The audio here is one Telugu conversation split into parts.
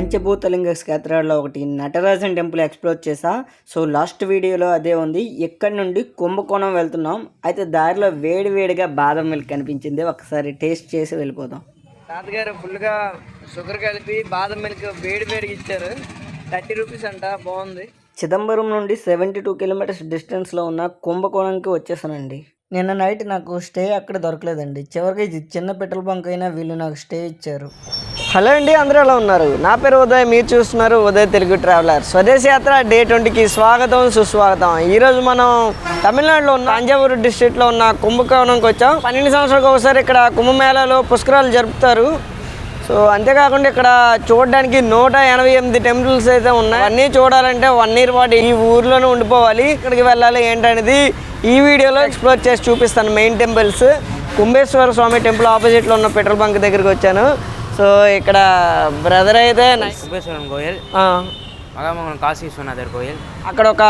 పంచభూతలింగ క్షేత్రాల్లో ఒకటి నటరాజన్ టెంపుల్ ఎక్స్ప్లోర్ చేసా సో లాస్ట్ వీడియోలో అదే ఉంది. ఇక్కడ నుండి కుంభకోణం వెళ్తున్నాం. అయితే దారిలో వేడి వేడిగా బాదం మిల్క్ కనిపించింది. ఒకసారి టేస్ట్ చేసి వెళ్ళిపోదాం. తాతగారు ఫుల్గా షుగర్ కలిపి బాదం మిల్క్ వేడి వేడిగా ఇచ్చారు. థర్టీ రూపీస్ అంట బాగుంది. చిదంబరం నుండి సెవెంటీ టూ కిలోమీటర్స్ డిస్టెన్స్లో ఉన్న కుంభకోణంకి వచ్చేసానండి. నిన్న నైట్ నాకు స్టే అక్కడ దొరకలేదండి. చివరికి ఇది చిన్న పెట్రోల్ బంక్ అయినా వీళ్ళు నాకు స్టే ఇచ్చారు. హలో అండి అందరూ ఎలా ఉన్నారు? నా పేరు ఉదయ్ మీరు చూస్తున్నారు ఉదయ్ తెలుగు ట్రావెలర్. స్వదేశీ యాత్ర డే ట్వంటీకి స్వాగతం సుస్వాగతం. ఈరోజు మనం తమిళనాడులో ఉన్న తంజావూరు డిస్ట్రిక్ట్లో ఉన్న కుంభకోణంకి వచ్చాం. పన్నెండు సంవత్సరాలకు ఒకసారి ఇక్కడ కుంభమేళాలో పుష్కరాలు జరుపుతారు. సో అంతేకాకుండా ఇక్కడ చూడడానికి నూట ఎనభై ఎనిమిది టెంపుల్స్ అయితే ఉన్నాయి. అన్నీ చూడాలంటే వన్ ఇయర్ పాటు ఈ ఊర్లోనే ఉండిపోవాలి. ఇక్కడికి వెళ్ళాలి ఏంటనేది ఈ వీడియోలో ఎక్స్ప్లోర్ చేసి చూపిస్తాను. Main temples. Kumbheswara Swamy temple ఆపోజిట్లో ఉన్న పెట్రోల్ బంక్ దగ్గరికి వచ్చాను. సో ఇక్కడ బ్రదర్ అయితే సుబ్బేశ్వరం గోయల్ మగమగం కాశీ విశ్వనాథర్ గోయల్ అక్కడ ఒక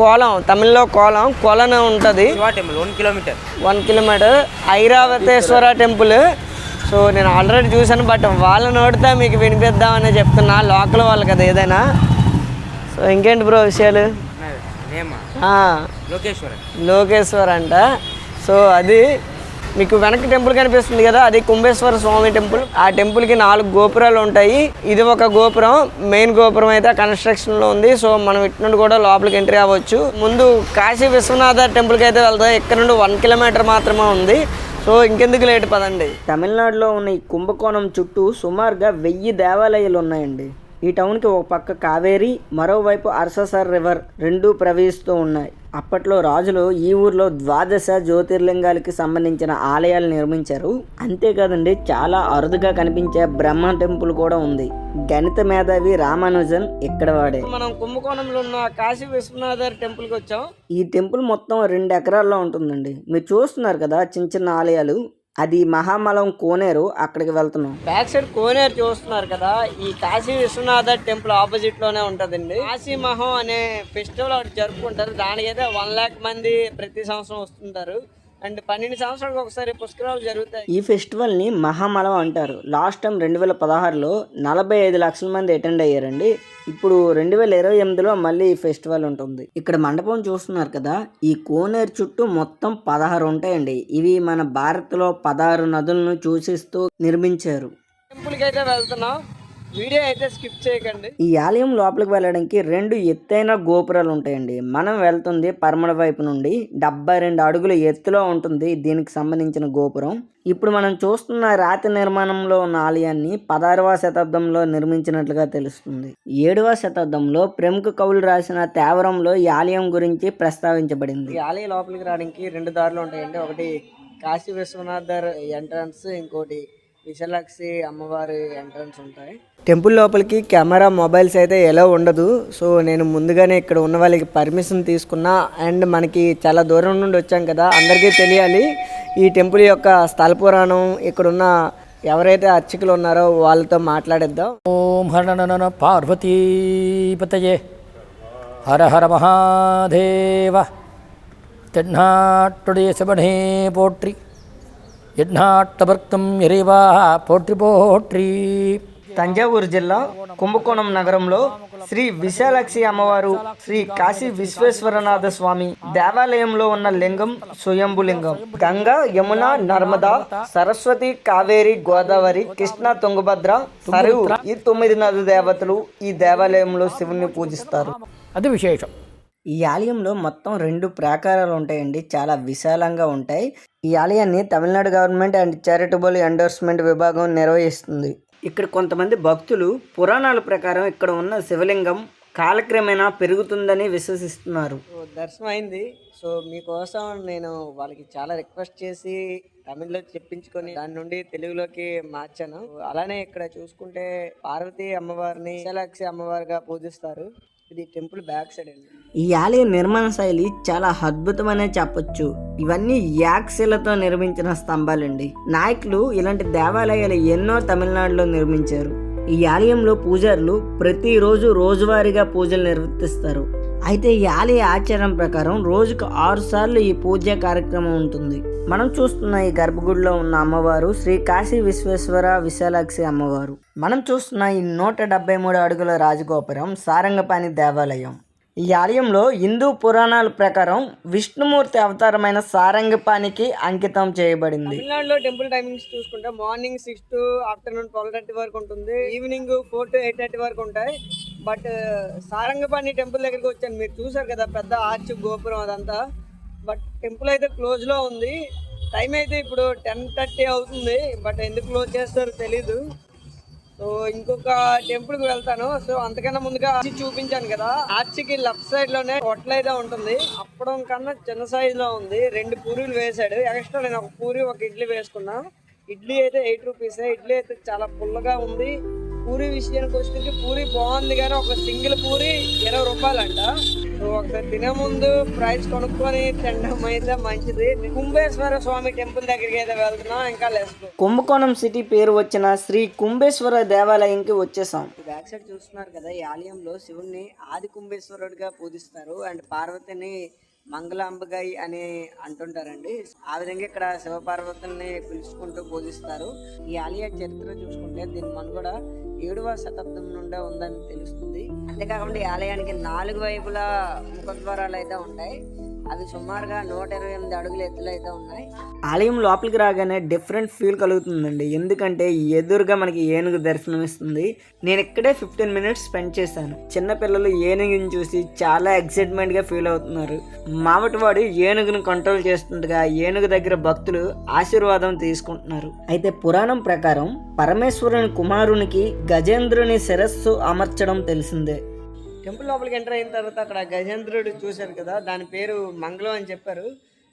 కోలం తమిళ్ళో కోలం కోలన ఉంటుంది. Temple one kilometer one kilometer Airavatesvara temple so నేను ఆల్రెడీ చూశాను బట్ వాళ్ళని నోడితే మీకు వినిపిద్దామని చెప్తున్నా. లోకల్ వాళ్ళు కదా ఏదైనా. సో ఇంకేంటి బ్రో విషయాలు? లోకేశ్వర లోకేశ్వర్ అంట సో అది మీకు వెనక్కి టెంపుల్ కనిపిస్తుంది కదా అది కుంభేశ్వర స్వామి టెంపుల్. ఆ టెంపుల్కి నాలుగు గోపురాలు ఉంటాయి. ఇది ఒక గోపురం మెయిన్ గోపురం అయితే కన్స్ట్రక్షన్లో ఉంది. సో మనం ఇటు నుండి కూడా లోపలికి ఎంట్రీ అవ్వచ్చు. ముందు కాశీ విశ్వనాథ టెంపుల్కి అయితే వెళ్తాం ఇక్కడ నుండి వన్ కిలోమీటర్ మాత్రమే ఉంది. సో ఇంకెందుకు లేట్ పదండి. తమిళనాడులో ఉన్న ఈ కుంభకోణం చుట్టూ సుమారుగా వెయ్యి దేవాలయాలు ఉన్నాయండి. ఈ టౌన్కి ఒక పక్క కావేరి మరోవైపు అర్ససర్ రివర్ రెండు ప్రవహిస్తూ ఉన్నాయి. అప్పట్లో రాజులు ఈ ఊర్లో ద్వాదశ జ్యోతిర్లింగాలకి సంబంధించిన ఆలయాలు నిర్మించారు. అంతేకాదండి చాలా అరుదుగా కనిపించే బ్రహ్మ టెంపుల్ కూడా ఉంది. గణిత మేధావి రామానుజన్ ఇక్కడ వాడే? మనం కుంభకోణంలో ఉన్న కాశీ విశ్వనాథర్ టెంపుల్కి వచ్చాం. ఈ టెంపుల్ మొత్తం రెండు ఎకరాల్లో ఉంటుందండి. మీరు చూస్తున్నారు కదా చిన్న చిన్న ఆలయాలు. అది మహామలం కోనేరు అక్కడికి వెళ్తున్నాం. బ్యాక్ సైడ్ కోనేరు చూస్తున్నారు కదా ఈ కాశీ విశ్వనాథ టెంపుల్ ఆపోజిట్లోనే ఉంటదండి. కాశీ మహం అనే ఫెస్టివల్ ఒకటి జరుపుకుంటారు. దానికైతే వన్ లాక్ మంది ప్రతి సంవత్సరం వస్తుంటారు. అండ్ పన్నెండు సంవత్సరాలకు ఒకసారి పుష్కరాలు జరుగుతాయి. ఈ ఫెస్టివల్ని మహామలం అంటారు. లాస్ట్ టైం రెండు వేల పదహారులో నలభై ఐదు లక్షల మంది అటెండ్ అయ్యారండి. ఇప్పుడు రెండు వేల ఇరవై ఎనిమిదిలో మళ్ళీ ఈ ఫెస్టివల్ ఉంటుంది. ఇక్కడ మండపం చూస్తున్నారు కదా ఈ కోనేరు చుట్టూ మొత్తం పదహారు ఉంటాయండి. ఇవి మన భారత్లో పదహారు నదులను చూసిస్తూ నిర్మించారు. టెంపుల్కి అయితే వెళ్తున్నాం. వీడియో అయితే స్కిప్ చేయకండి. ఈ ఆలయం లోపలికి వెళ్ళడానికి రెండు ఎత్తైన గోపురాలు ఉంటాయండి. మనం వెళ్తుంది పరమడ వైపు నుండి డెబ్బై రెండు అడుగుల ఎత్తులో ఉంటుంది దీనికి సంబంధించిన గోపురం. ఇప్పుడు మనం చూస్తున్న రాతి నిర్మాణంలో ఉన్న ఆలయాన్ని పదహారవ శతాబ్దంలో నిర్మించినట్లుగా తెలుస్తుంది. ఏడవ శతాబ్దంలో ప్రముఖ కవులు రాసిన తేవరంలో ఈ ఆలయం గురించి ప్రస్తావించబడింది. ఈ ఆలయం లోపలికి రావడానికి రెండు దారులు ఉంటాయండి. ఒకటి కాశీ విశ్వనాథర్ ఎంట్రన్స్ ఇంకోటి విశాలాక్షి అమ్మవారి ఎంట్రన్స్ ఉంటాయి. టెంపుల్ లోపలికి కెమెరా మొబైల్స్ అయితే ఎలా ఉండదు సో నేను ముందుగానే ఇక్కడ ఉన్న వాళ్ళకి పర్మిషన్ తీసుకున్నా అండ్ మనకి చాలా దూరం నుండి వచ్చాం కదా అందరికీ తెలియాలి ఈ టెంపుల్ యొక్క స్థల పురాణం ఇక్కడున్న ఎవరైతే అర్చకులు ఉన్నారో వాళ్ళతో మాట్లాడేద్దాం ఓం హర పార్వతీపతయే హర హర మహాదేవ தென்னாட்டுடைய சிவனே போற்றி எந்நாட்டவர்க்கும் இறைவா போற்றி போற்றி తంజావూరు జిల్లా కుంభకోణం నగరంలో శ్రీ విశాలాక్షి అమ్మవారు శ్రీ కాశీ విశ్వేశ్వరనాథ స్వామి దేవాలయంలో ఉన్న లింగం స్వయంభులింగం గంగా యమున నర్మదా సరస్వతి కావేరి గోదావరి కృష్ణ తుంగభద్ర సరువు ఈ తొమ్మిది నది దేవతలు ఈ దేవాలయంలో శివుణ్ణి పూజిస్తారు. అది విశేషం. ఈ ఆలయంలో మొత్తం రెండు ప్రాకారాలు ఉంటాయండి. చాలా విశాలంగా ఉంటాయి. ఈ ఆలయాన్ని Tamil Nadu government and charitable endowment విభాగం నిర్వహిస్తుంది. ఇక్కడ కొంతమంది భక్తులు పురాణాల ప్రకారం ఇక్కడ ఉన్న శివలింగం కాలక్రమేణా పెరుగుతుందని విశ్వసిస్తున్నారు. దర్శనం అయింది. సో మీకోసం నేను వాళ్ళకి చాలా రిక్వెస్ట్ చేసి తమిళ్ళో చెప్పించుకొని దాని నుండి తెలుగులోకి మార్చాను. అలానే ఇక్కడ చూసుకుంటే పార్వతీ అమ్మవారిని విశాలాక్షి అమ్మవారిగా పూజిస్తారు. ఇది టెంపుల్ బ్యాక్ సైడ్ అండి. ఈ ఆలయ నిర్మాణ శైలి చాలా అద్భుతమనే చెప్పొచ్చు. ఇవన్నీ యాక్సిలతో నిర్మించిన స్తంభాలండి. నాయకులు ఇలాంటి దేవాలయాలు ఎన్నో తమిళనాడులో నిర్మించారు. ఈ ఆలయంలో పూజారులు ప్రతిరోజు రోజువారీగా పూజలు నిర్వర్తిస్తారు. అయితే ఈ ఆలయ ఆచారం ప్రకారం రోజుకు ఆరు సార్లు ఈ పూజ కార్యక్రమం ఉంటుంది. మనం చూస్తున్న ఈ గర్భగుడిలో ఉన్న అమ్మవారు శ్రీ కాశీ విశ్వేశ్వర విశాలాక్షి అమ్మవారు. మనం చూస్తున్న ఈ నూట డెబ్బై మూడు అడుగుల రాజగోపురం సారంగపాణి దేవాలయం. ఈ ఆలయంలో హిందూ పురాణాల ప్రకారం విష్ణుమూర్తి అవతారమైన సారంగపానికి అంకితం చేయబడింది. తమిళనాడులో టెంపుల్ టైమింగ్స్ చూసుకుంటే morning six to afternoon twelve thirty వరకు ఉంటుంది. Evening four to eight thirty వరకు ఉంటాయి. బట్ సారంగపాణి టెంపుల్ దగ్గరికి వచ్చాను. మీరు చూసారు కదా పెద్ద ఆర్చ్ గోపురం అదంతా. బట్ టెంపుల్ అయితే క్లోజ్లో ఉంది. టైం అయితే ఇప్పుడు టెన్ థర్టీ అవుతుంది. బట్ ఎందుకు క్లోజ్ చేస్తారో తెలీదు. సో ఇంకొక టెంపుల్కి వెళ్తాను. సో అంతకన్నా ముందుగా ఆర్చి చూపించాను కదా. ఆర్చికి లెఫ్ట్ సైడ్లోనే హోటల్ అయితే ఉంటుంది. అప్పడం కన్నా చిన్న సైజ్లో ఉంది. రెండు పూరీలు వేసాడు ఎక్స్ట్రా నేను ఒక పూరి ఒక ఇడ్లీ వేసుకున్నా. ఇడ్లీ అయితే ఎయిట్ రూపీస్ ఇడ్లీ అయితే చాలా పుల్లగా ఉంది. పూరి విషయానికి వస్తుంటే పూరి బాగుంది కానీ ఒక సింగిల్ పూరి ఇరవై రూపాయలంట. ఒకసారి తినే ముందు ప్రైస్ కొనుక్కొని తినడం అయితే మంచిది. కుంభేశ్వర స్వామి టెంపుల్ దగ్గరికి అయితే వెళ్తున్నాం. ఇంకా లెస్ కుంభకోణం సిటీ పేరు వచ్చిన శ్రీ కుంభేశ్వర దేవాలయంకి వచ్చేసాం. బ్యాక్ సైడ్ చూస్తున్నారు కదా ఈ ఆలయంలో శివుణ్ణి ఆది కుంభేశ్వరుడిగా పూజిస్తారు. అండ్ పార్వతిని మంగళాంబగాయి అని అంటుంటారండి. ఆ విధంగా ఇక్కడ శివపార్వతుల్ని పిలుచుకుంటూ పూజిస్తారు. ఈ ఆలయ చరిత్ర చూసుకుంటే దీని మనుగడ ఏడవ శతాబ్దం నుండే ఉందని తెలుస్తుంది. అంతేకాకుండా ఈ ఆలయానికి నాలుగు వైపులా ముఖద్వారాలు అయితే ఉంటాయి. అవి సుమారుగా నూట ఇరవై ఎనిమిది అడుగుల ఎత్తులో అయితే ఉన్నాయి. ఆలయం లోపలికి రాగానే డిఫరెంట్ ఫీల్ కలుగుతుందండి. ఎందుకంటే ఎదురుగా మనకి ఏనుగు దర్శనం ఇస్తుంది నేను ఇక్కడే ఫిఫ్టీన్ మినిట్స్ స్పెండ్ చేశాను. చిన్న పిల్లలు ఏనుగుని చూసి చాలా ఎక్సైట్మెంట్గా ఫీల్ అవుతున్నారు. మావటివాడు ఏనుగును కంట్రోల్ చేస్తుండగా ఏనుగు దగ్గర భక్తులు ఆశీర్వాదం తీసుకుంటున్నారు. అయితే పురాణం ప్రకారం పరమేశ్వరుని కుమారునికి గజేంద్రుని శిరస్సు అమర్చడం తెలిసిందే. టెంపుల్ లోపలికి ఎంటర్ అయిన తర్వాత అక్కడ గజేంద్రుడు చూశారు కదా దాని పేరు మంగళం అని చెప్పారు.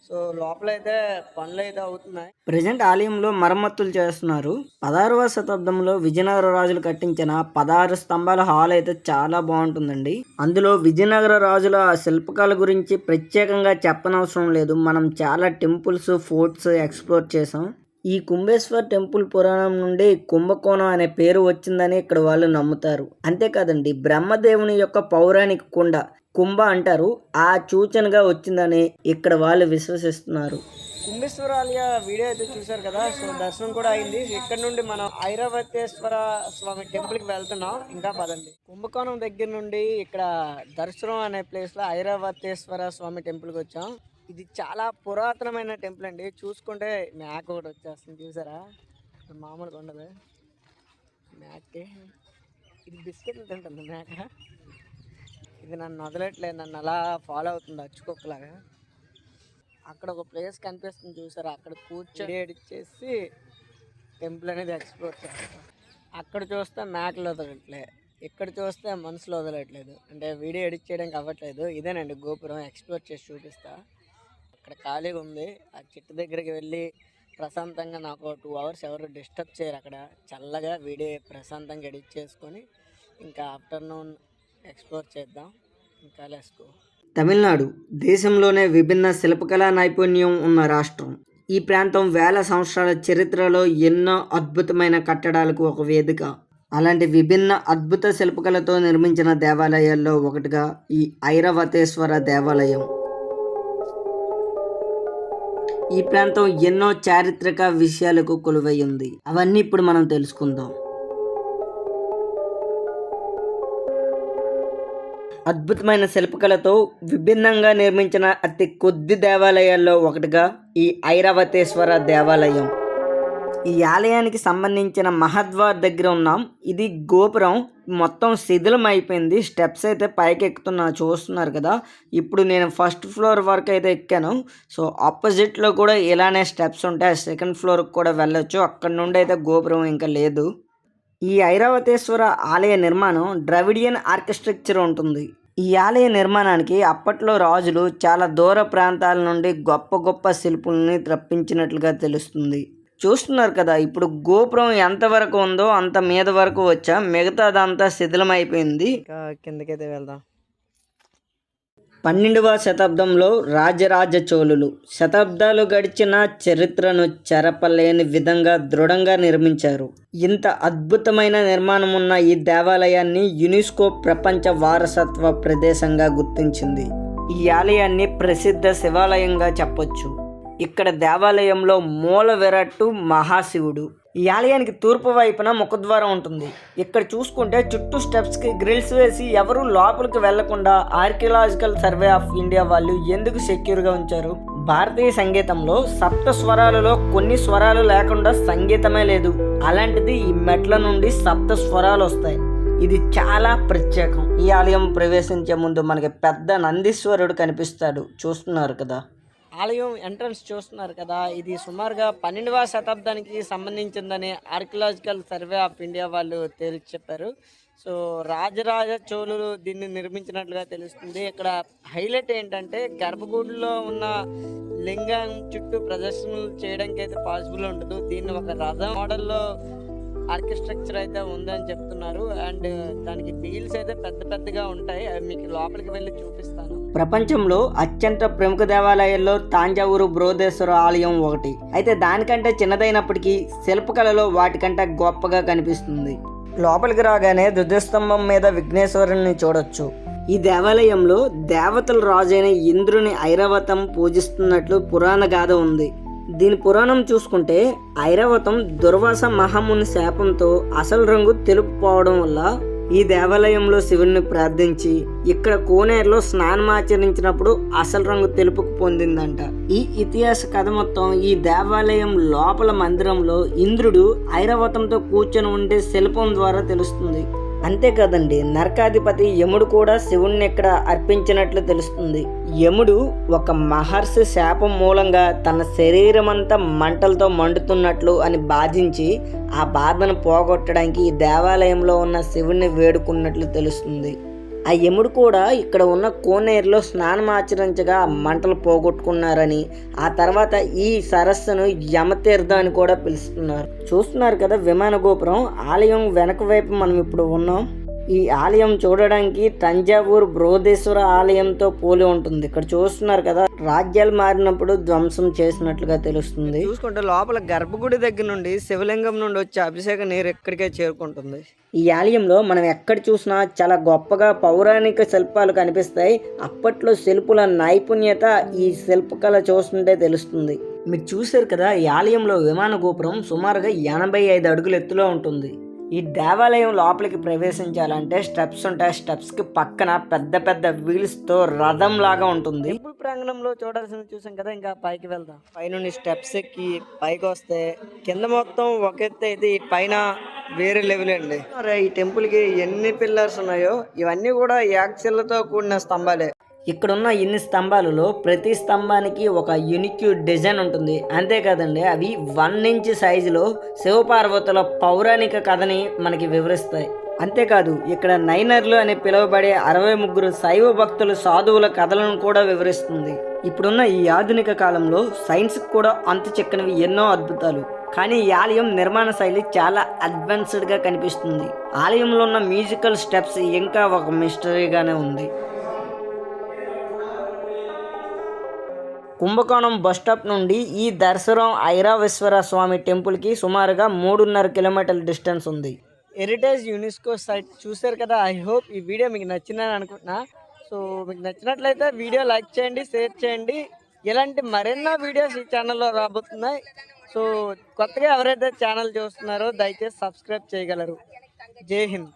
సో లోపల అయితే పనులు అయితే అవుతున్నాయి. ప్రజెంట్ ఆలయంలో మరమ్మతులు చేస్తున్నారు. పదహారవ శతాబ్దంలో విజయనగర రాజులు కట్టించిన పదహారు స్తంభాల హాల్ అయితే చాలా బాగుంటుందండి. అందులో విజయనగర రాజుల శిల్పకాల గురించి ప్రత్యేకంగా చెప్పనవసరం లేదు. మనం చాలా టెంపుల్స్ ఫోర్ట్స్ ఎక్స్ప్లోర్ చేసాం ఈ కుంభేశ్వర్ టెంపుల్ పురాణం నుండి కుంభకోణం అనే పేరు వచ్చిందని ఇక్కడ వాళ్ళు నమ్ముతారు. అంతేకాదండి బ్రహ్మదేవుని యొక్క పౌరాణిక కుండ కుంభ అంటారు. ఆ సూచనగా వచ్చిందని ఇక్కడ వాళ్ళు విశ్వసిస్తున్నారు. కుంభేశ్వరాలయ వీడియో అయితే చూశారు కదా సో దర్శనం కూడా అయింది. ఇక్కడ నుండి మనం ఐరావతేశ్వర స్వామి టెంపుల్కి వెళ్తున్నాం. ఇంకా పదండి. కుంభకోణం దగ్గర నుండి ఇక్కడ దర్శనం అనే ప్లేస్లో ఐరావతేశ్వర స్వామి టెంపుల్కి వచ్చాం. ఇది చాలా పురాతనమైన టెంపుల్ అండి. చూసుకుంటే మ్యాక్ ఒకటి వచ్చేస్తుంది చూసారా? మామూలుగా ఉండదు. మ్యాక్. ఇది బిస్కెట్లు తింటుంది మేక ఇది నన్ను వదలట్లేదు నన్ను అలా ఫాలో అవుతుంది అచ్చుకోకలాగా అక్కడ ఒక ప్లేస్ కనిపిస్తుంది చూసారా? అక్కడ కూర్చొని ఇచ్చేసి టెంపుల్ అనేది ఎక్స్ప్లోర్ చేస్తాం. అక్కడ చూస్తే మేకలు వదలట్లే. ఇక్కడ చూస్తే మనుషులు వదలట్లేదు. అంటే వీడియో ఎడిట్ చేయడానికి అవ్వట్లేదు. ఇదేనండి గోపురం ఎక్స్ప్లోర్ చేసి చూపిస్తా. అక్కడ ఖాళీగా ఉంది. ఆ చెట్టు దగ్గరికి వెళ్ళి ప్రశాంతంగా నాకు టూ అవర్స్ ఎవరు డిస్టర్బ్ చేయరు అక్కడ. చల్లగా వీడియో ప్రశాంతంగా ఎడిట్ చేసుకొని ఇంకా ఆఫ్టర్నూన్ ఎక్స్ప్లోర్ చేద్దాం. ఇంకా లెస్కో తమిళనాడు. దేశంలోనే విభిన్న శిల్పకళా నైపుణ్యం ఉన్న రాష్ట్రం. ఈ ప్రాంతం వేల సంవత్సరాల చరిత్రలో ఎన్నో అద్భుతమైన కట్టడాలకు ఒక వేదిక. అలాంటి విభిన్న అద్భుత శిల్పకళతో నిర్మించిన దేవాలయాల్లో ఒకటిగా ఈ ఐరవతేశ్వర దేవాలయం. ఈ ప్రాంతం ఎన్నో చారిత్రక విషయాలకు కొలువై ఉంది. అవన్నీ ఇప్పుడు మనం తెలుసుకుందాం. అద్భుతమైన శిల్పకళతో విభిన్నంగా నిర్మించిన అతి కొద్ది దేవాలయాల్లో ఒకటిగా ఈ ఐరావతేశ్వర దేవాలయం. ఈ ఆలయానికి సంబంధించిన మహద్వార్ దగ్గర ఉన్నాం. ఇది గోపురం మొత్తం శిథిలం అయిపోయింది స్టెప్స్ అయితే పైకి ఎక్కుతున్నా చూస్తున్నారు కదా. ఇప్పుడు నేను ఫస్ట్ ఫ్లోర్ వరకు అయితే ఎక్కాను. సో ఆపోజిట్లో కూడా ఇలానే స్టెప్స్ ఉంటాయి. సెకండ్ ఫ్లోర్కి కూడా వెళ్ళొచ్చు. అక్కడ నుండి అయితే గోపురం ఇంకా లేదు. ఈ ఐరావతేశ్వర ఆలయ నిర్మాణం ద్రవిడియన్ ఆర్కిటెక్చర్ ఉంటుంది. ఈ ఆలయ నిర్మాణానికి అప్పట్లో రాజులు చాలా దూర ప్రాంతాల నుండి గొప్ప గొప్ప శిల్పుల్ని రప్పించినట్లుగా తెలుస్తుంది. చూస్తున్నారు కదా ఇప్పుడు గోపురం ఎంత వరకు ఉందో అంత మీద వరకు వచ్చా. మిగతాదంతా శిథిలం అయిపోయింది కిందకైతే వెళ్దాం. పన్నెండవ శతాబ్దంలో రాజరాజ చోళులు శతాబ్దాలు గడిచిన చరిత్రను చెరపలేని విధంగా దృఢంగా నిర్మించారు. ఇంత అద్భుతమైన నిర్మాణం ఉన్న ఈ దేవాలయాన్ని యునెస్కో ప్రపంచ వారసత్వ ప్రదేశంగా గుర్తించింది. ఈ ఆలయాన్ని ప్రసిద్ధ శివాలయంగా చెప్పొచ్చు. ఇక్కడ దేవాలయంలో మూల విరాట్టు మహాశివుడు. ఈ ఆలయానికి తూర్పు వైపున ముఖద్వారం ఉంటుంది. ఇక్కడ చూసుకుంటే చుట్టూ స్టెప్స్కి గ్రిల్స్ వేసి ఎవరు లోపలికి వెళ్ళకుండా ఆర్కియలాజికల్ సర్వే ఆఫ్ ఇండియా వాళ్ళు ఎందుకు సెక్యూర్గా ఉంచారు? భారతీయ సంగీతంలో సప్త స్వరాలలో కొన్ని స్వరాలు లేకుండా సంగీతమే లేదు. అలాంటిది ఈ మెట్ల నుండి సప్త స్వరాలు వస్తాయి. ఇది చాలా ప్రత్యేకం. ఈ ఆలయం ప్రవేశించే ముందు మనకి పెద్ద నందీశ్వరుడు కనిపిస్తాడు. చూస్తున్నారు కదా? ఆలయం ఎంట్రన్స్ చూస్తున్నారు కదా. ఇది సుమారుగా పన్నెండవ శతాబ్దానికి సంబంధించిందని ఆర్కియలాజికల్ సర్వే ఆఫ్ ఇండియా వాళ్ళు తేల్చి చెప్పారు. సో రాజరాజ చోళులు దీన్ని నిర్మించినట్లుగా తెలుస్తుంది. ఇక్కడ హైలైట్ ఏంటంటే గర్భగుడిలో ఉన్న లింగం చుట్టూ ప్రదర్శనలు చేయడానికి అయితే పాసిబుల్ ఉండదు. దీన్ని ఒక రథం మోడల్లో ఆర్కిస్ట్రక్చర్ అయితే ఉందని చెప్తున్నారు. అండ్ దానికి వీల్స్ అయితే పెద్ద పెద్దగా ఉంటాయి. అవి మీకు లోపలికి వెళ్ళి చూపిస్తాను. ప్రపంచంలో అత్యంత ప్రముఖ దేవాలయాల్లో తాంజావూరు బృహదేశ్వర ఆలయం ఒకటి. అయితే దానికంటే చిన్నదైనప్పటికీ శిల్పకళలో వాటికంటే గొప్పగా కనిపిస్తుంది. లోపలికి రాగానే ధ్వజస్తంభం మీద విఘ్నేశ్వరుని చూడొచ్చు. ఈ దేవాలయంలో దేవతల రాజైన ఇంద్రుని ఐరావతం పూజిస్తున్నట్లు పురాణ గాథ ఉంది. దీని పురాణం చూసుకుంటే ఐరావతం దుర్వాస మహాముని శాపంతో అసలు రంగు తెలుపు పోవడం వల్ల ఈ దేవాలయంలో శివుణ్ణి ప్రార్థించి ఇక్కడ కోనేరులో స్నానం ఆచరించినప్పుడు అసలు రంగు తెలుపుకు పొందిందంట. ఈ ఇతిహాస కథ మొత్తం ఈ దేవాలయం లోపల మందిరంలో ఇంద్రుడు ఐరావతంతో కూర్చొని ఉండే శిల్పం ద్వారా తెలుస్తుంది. అంతేకాదండి నరకాధిపతి యముడు కూడా శివుణ్ణి ఇక్కడ అర్పించినట్లు తెలుస్తుంది. యముడు ఒక మహర్షి శాపం మూలంగా తన శరీరం అంతా మంటలతో మండుతున్నట్లు అని బాధించి ఆ బాధను పోగొట్టడానికి ఈ దేవాలయంలో ఉన్న శివుణ్ణి వేడుకున్నట్లు తెలుస్తుంది. ఆ యముడు కూడా ఇక్కడ ఉన్న కోనేరులో స్నానం ఆచరించగా మంటలు పోగొట్టుకున్నారని ఆ తర్వాత ఈ సరస్సును యమతీర్థం అని కూడా పిలుస్తున్నారు. చూస్తున్నారు కదా విమాన గోపురం ఆలయం వెనక వైపు మనం ఇప్పుడు ఉన్నాం. ఈ ఆలయం చూడడానికి తంజావూరు బృహదేశ్వర ఆలయంతో పోలి ఉంటుంది. ఇక్కడ చూస్తున్నారు కదా రాజ్యాలు మారినప్పుడు ధ్వంసం చేసినట్లుగా తెలుస్తుంది. చూసుకుంటే లోపల గర్భగుడి దగ్గర నుండి శివలింగం నుండి వచ్చే అభిషేక నీరు ఎక్కడికే చేరుకుంటుంది. ఈ ఆలయంలో మనం ఎక్కడ చూసినా చాలా గొప్పగా పౌరాణిక శిల్పాలు కనిపిస్తాయి. అప్పట్లో శిల్పుల నైపుణ్యత ఈ శిల్పకళ చూస్తుంటే తెలుస్తుంది. మీరు చూశారు కదా ఈ ఆలయంలో విమాన గోపురం సుమారుగా ఎనభై ఐదు అడుగుల ఎత్తులో ఉంటుంది. ఈ దేవాలయం లోపలికి ప్రవేశించాలంటే స్టెప్స్ ఉంటాయి. స్టెప్స్కి పక్కన పెద్ద పెద్ద వీల్స్తో రథం లాగా ఉంటుంది. టెంపుల్ ప్రాంగణంలో చూడాల్సింది చూసాం కదా ఇంకా పైకి వెళ్దాం. పైనుండి స్టెప్స్ ఎక్కి పైకి వస్తే కింద మొత్తం ఒక ఎత్తు అయితే ఈ పైన వేరే లెవెల్ అండి. ఈ టెంపుల్కి ఎన్ని పిల్లర్స్ ఉన్నాయో ఇవన్నీ కూడా యాక్సిల్లతో కూడిన స్తంభాలే. ఇక్కడున్న ఇన్ని స్తంభాలలో ప్రతి స్తంభానికి ఒక యూనిక్ డిజైన్ ఉంటుంది. అంతేకాదండి అవి వన్ ఇంచ్ సైజులో శివపార్వతుల పౌరాణిక కథని మనకి వివరిస్తాయి. అంతేకాదు ఇక్కడ నైనర్లు అని పిలువబడే అరవై ముగ్గురు శైవ భక్తుల సాధువుల కథలను కూడా వివరిస్తుంది. ఇప్పుడున్న ఈ ఆధునిక కాలంలో సైన్స్ కూడా అంత చెక్కనివి ఎన్నో అద్భుతాలు. కానీ ఈ ఆలయం నిర్మాణ శైలి చాలా అడ్వాన్స్డ్గా కనిపిస్తుంది. ఆలయంలో ఉన్న మ్యూజికల్ స్టెప్స్ ఇంకా ఒక మిస్టరీగానే ఉంది. కుంభకోణం బస్ స్టాప్ నుండి ఈ దర్శనం ఐరావేశ్వర స్వామి టెంపుల్కి సుమారుగా మూడున్నర కిలోమీటర్ల డిస్టెన్స్ ఉంది. హెరిటేజ్ యునెస్కో సైట్ చూశారు కదా ఐ హోప్ ఈ వీడియో మీకు నచ్చిందని అనుకుంటున్నా. సో మీకు నచ్చినట్లయితే వీడియో లైక్ చేయండి షేర్ చేయండి. ఇలాంటి మరెన్నో వీడియోస్ ఈ ఛానల్లో రాబోతున్నాయి. సో కొత్తగా ఎవరైతే ఛానల్ చూస్తున్నారో దయచేసి సబ్స్క్రైబ్ చేయగలరు. జై హింద్.